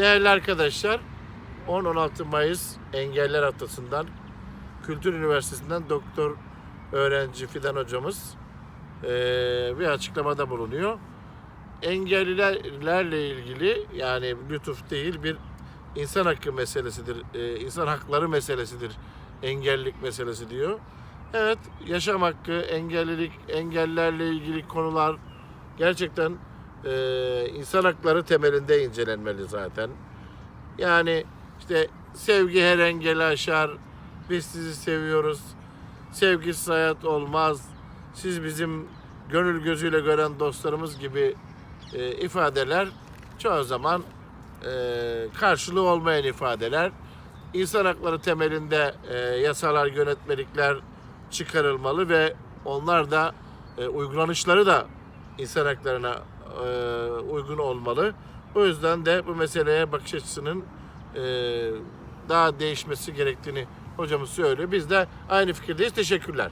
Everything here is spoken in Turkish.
Değerli arkadaşlar, 10-16 Mayıs Engeller Haftası'ndan Kültür Üniversitesi'nden doktor öğrenci Fidan hocamız eee, bir açıklamada bulunuyor. Engellilerle ilgili yani lütuf değil bir insan hakkı meselesidir, insan hakları meselesidir, engellilik meselesi diyor. Evet, yaşam hakkı, engellilik, engellerle ilgili konular gerçekten eee, insan hakları temelinde incelenmeli zaten. Yani işte sevgi her engeli aşar, biz sizi seviyoruz, sevgisiz hayat olmaz, siz bizim gönül gözüyle gören dostlarımız gibi e, ifadeler çoğu zaman e, karşılığı olmayan ifadeler. İnsan hakları temelinde e, yasalar, yönetmelikler çıkarılmalı ve onlar da e, uygulanışları da insan haklarına e, uygun olmalı. O yüzden de bu meseleye bakış açısının e, daha değişmesi gerektiğini hocamız söylüyor. Biz de aynı fikirdeyiz. Teşekkürler.